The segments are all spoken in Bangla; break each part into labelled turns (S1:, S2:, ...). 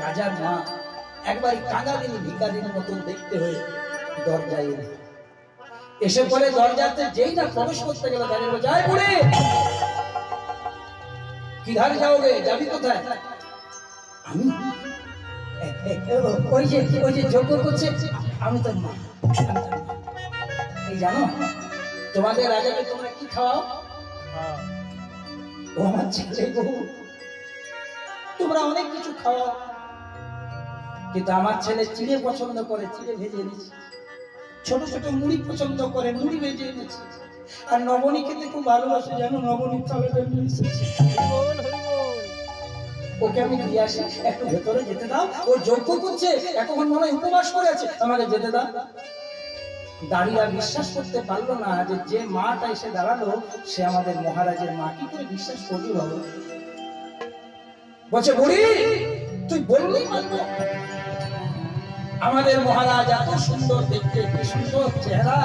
S1: রাজার মা একবার কাঙালিনী ভিকারিনীর মতন দেখতে হয়ে দরজায় এসে পরে দরজাতে যেই না প্রবেশ করতে গেল, দাঁড়িয়ে যায় বুড়ি! কিধারে যাওগে? যাবি কোথায়? আমি? ওই যে ওই যে যোগ্য করছে, আমি তোর মা। এই জানো, তোমাদের রাজাকে তোমরা কি খাওয়াও? ও আমার ছেলে বউ। তোমরা অনেক কিছু খাওয়াও। কিন্তু আমার ছেলে চিড়ে পছন্দ করে, চিড়ে ভেজে এনেছি। ছোট ছোট মুড়ি পছন্দ করে, মুড়ি ভেজে এনেছি। আর নবনী খেতে খুব ভালোবাসে জানো? নবনী থালাটা নিয়ে এসেছি ওকে আমি দিয়ে আসি। একটু ভেতরে যেতে দাও। ও যোগ্য করছে এতক্ষণ মনে হয় উপবাস করে আছে। আমাকে যেতে দাও। দাঁড়িয়ে বিশ্বাস করতে পারল না যে যে মাটা এসে দাঁড়াল সে আমাদের মহারাজের মা। কি করে বিশ্বাস করবি বলো? বলছে বুড়ি তুই বললি মানবো আমাদের মহারাজ এত সুন্দর দেখতে কি সুন্দর চেহারা।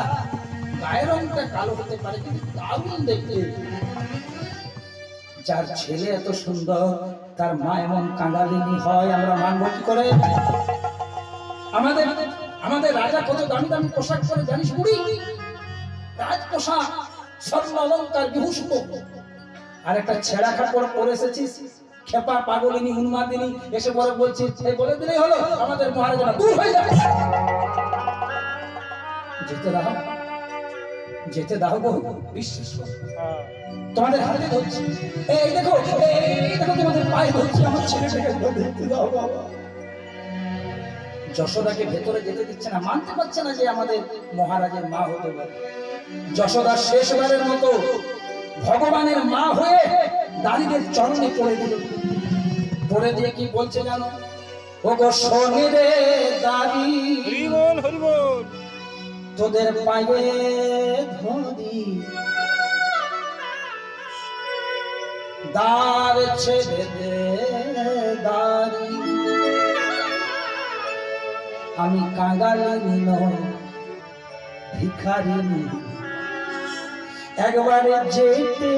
S1: গায়ের রংটা কালো হতে পারে, কিন্তু দারুণ দেখতে। যার ছেলে এত সুন্দর, তার মা এমন হয়, আমরা মানবো কি করে? আমাদের আমাদের রাজা কত দামি দামি পোশাক জানিস বুড়ি? রাজ পোশাক স্বর্ণ অলঙ্কার আর একটা ছেঁড়া কাপড় পরে এসেছিস, খেপা পাগলিনী, উন্মাদিনী, এসে পরে বলছি এই বলে দিলেই হলো, আমাদের মহারাজা দূর হয়ে যাবে। যেতে দাও গো বিশ্বাস তোমাদের হাতে ধরছি এই দেখো এই দেখো তোমাদের পায়ে ধরছি আমার ছেলেটাকে দেখতে দাও বাবা। যশোদাকে ভেতরে যেতে দিচ্ছে না মানতে পারছে না যে আমাদের মহারাজের মা হতে পারে। যশোদা শেষবারের মতো ভগবানের মা হয়ে দাঁড়িয়ে চরণে পড়ে দিল পড়ে দিয়ে কি বলছে জানো? ও গো শনি রে দাঁড়ি
S2: হরিবল হরিবল।
S1: তোদের পায়ে ধরি দার ছেড়ে দে দাঁড়ি। আমি কাঙ্গালিনী নই ভিখারিনী একবারে যেতে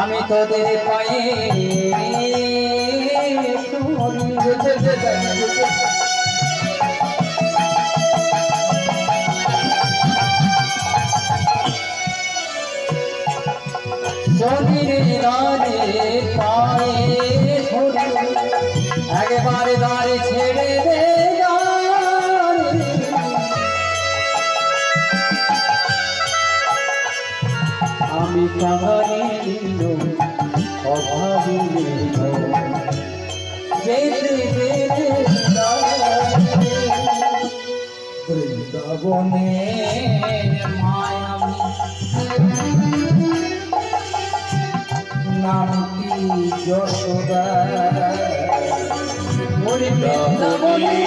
S3: আমি তোদের পায়ে একবারে দাঁড়ে ছেড়ে দে আমি কাঙালি অভাবী
S1: বৃন্দাবনে মায়ামি নামটি যশোদা।
S2: বৃন্দাবনীর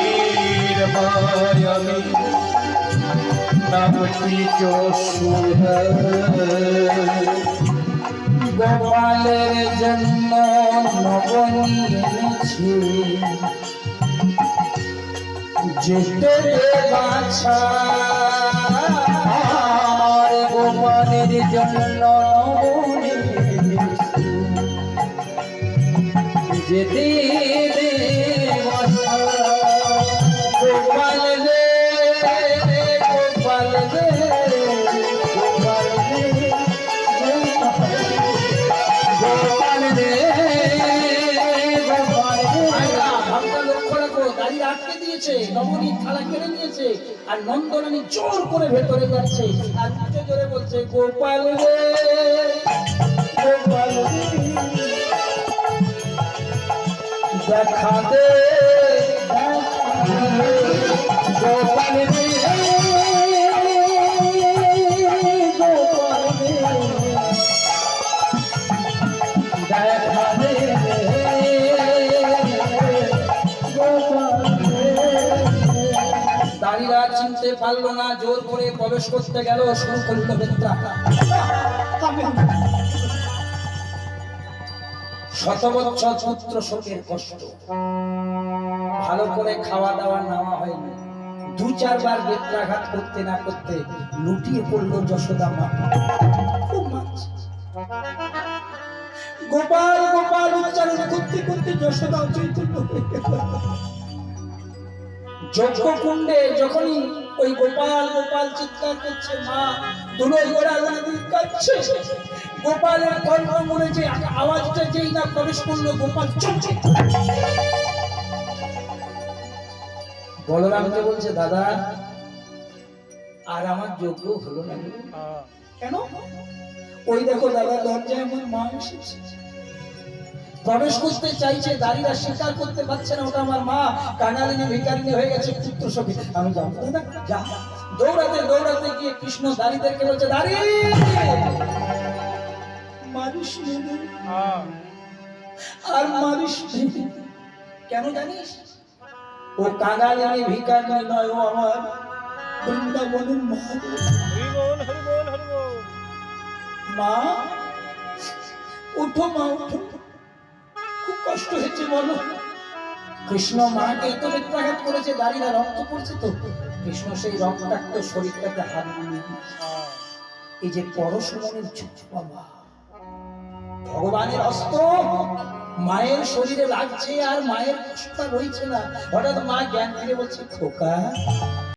S2: মায়ামি নামটি যশোদা।
S1: গোপালের নবনী যেতে বাছা।
S3: আমার গোপালের জন্য যেতে
S1: আটকে দিয়েছে, নবনীর থালা কেড়ে নিয়েছে, আর নন্দরানী জোর করে ভেতরে যাচ্ছে, আর উচ্চ জোরে বলছে, গোপাল রে, গোপাল দেখা দে গোপাল গোপাল দেখা পারল না, জোর করে প্রবেশ করতে গেল শুরু শত বছর পুত্র শোকের কষ্ট। ভালো করে খাওয়া দাওয়া নেওয়া হয়নি। দু চারবার বেত্রাঘাত করতে না করতে লুটিয়ে পড়ল যশোদা মা। গোপাল গোপাল উচ্চারণ করতে করতে যশোদা চৈতন্য যজ্ঞ কুণ্ডে যখনই ওই গোপাল গোপাল চিৎকার করছে মা দুলোই গোড়া দিয়ে কাঁদছে গোপালের কণ্ঠ মনে যে আওয়াজটা যেই না প্রবেশ করল গোপাল চমকে বলরামকে বলছে দাদা আর আমার যোগ্য হলো না। কেন? ওই দেখো দাদা দরজায় আমার মা এসেছে। প্রবেশ করতে চাইছে দাঁড়িয়ে স্বীকার করতে পারছে না ওটা আমার মা। কাঙালিনী ভিকারিনী হয়ে গেছে পুত্র সখী। আমি যাব যা। দৌড়াতে দৌড়াতে গিয়ে কৃষ্ণ দাঁড়িদেরকে বলছে দাঁড়িয়ে মারিস আর মারিস কেন জানিস? ও কাঙালিনী ভিকারিনী নয় ও আমার বৃন্দাবনের মা।
S2: হরিবোল হরিবোল হরিবোল
S1: মা উঠো মা উঠো। কষ্ট হয়েছে বলো। কৃষ্ণ মাকে এত বেত্রাঘাত করেছে দাঁড়িয়ে রক্ত পড়ছে তো। কৃষ্ণ সেই রক্তাক্ত শরীরটাকে হাত এই যে পরশমনের ছোট বাবা, ভগবানের অস্ত্র মায়ের শরীরে লাগছে আর মায়ের কষ্ট রয়েছে না। হঠাৎ মা জ্ঞান ফিরে বলছে, খোকা